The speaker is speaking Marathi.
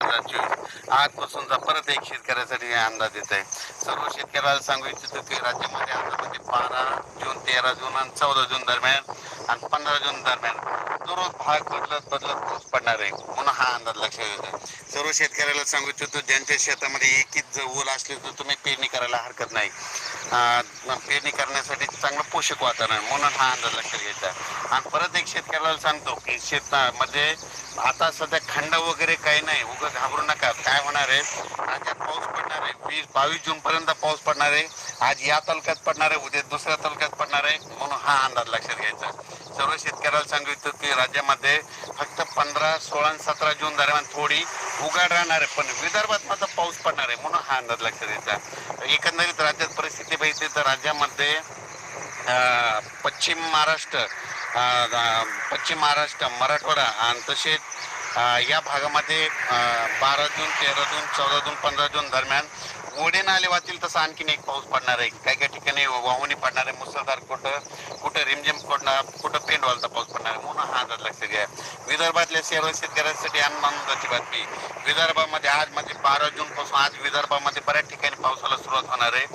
आजपासून आजपासूनचा परत एक शेतकऱ्यासाठी अंदाज येत आहे. सर्व शेतकऱ्याला सांगू इच्छितो की राज्यामध्ये अंदाजामध्ये बारा जून तेरा जून आणि चौदा जून दरम्यान आणि पंधरा जून दरम्यान दररोज भाग बदलत बदलत पाऊस पडणार आहे. म्हणून हा अंदाज लक्षात येतो सर्व शेतकऱ्याला सांगू इच्छितो ज्यांच्या शेतामध्ये एक जर ऊल असले तर तुम्ही पेरणी करायला हरकत नाही. पेरणी करण्यासाठी चांगलं पोषक वातावरण म्हणून हा अंदाज लक्षात घ्यायचा आणि परत एक शेतकऱ्याला सांगतो की शेतामध्ये आता सध्या खंड वगैरे काही नाही. उगं घाबरू नका. काय होणार आहे? राज्यात पाऊस पडणार आहे. वीस बावीस जून पर्यंत पाऊस पडणार आहे. आज या तालुक्यात पडणार आहे. उद्या दुसऱ्या तालुक्यात हा अंदाज लक्षात घ्यायचा. सर्व शेतकऱ्याला सांगितलं की राज्यामध्ये फक्त पंधरा सोळा आणि सतरा जून दरम्यान थोडी उघाड राहणार आहे पण विदर्भात मात्र पाऊस पडणार आहे म्हणून हा अंदाज लक्षात घ्यायचा. एकंदरीत राज्यात परिस्थिती बघितली तर राज्यामध्ये पश्चिम महाराष्ट्र पश्चिम महाराष्ट्र मराठवाडा आणि तसेच या भागामध्ये बारा जून तेरा जून चौदा जून पंधरा जून दरम्यान ओढे नाले वाचतील तसं आणखीन एक पाऊस पडणार आहे. काही काही ठिकाणी वाहुनी पडणार आहे. मुसळधार कुठं कुठं रिमझिम पडणार कुठं पेंडवालचा पाऊस पडणार आहे म्हणून हा अंदाज लक्षात घ्या. विदर्भातल्या सर्व शेतकऱ्यांसाठी आनंदाची बातमी. विदर्भामध्ये आज म्हणजे बारा जून पासून आज विदर्भामध्ये बऱ्याच ठिकाणी पावसाला सुरुवात होणार आहे.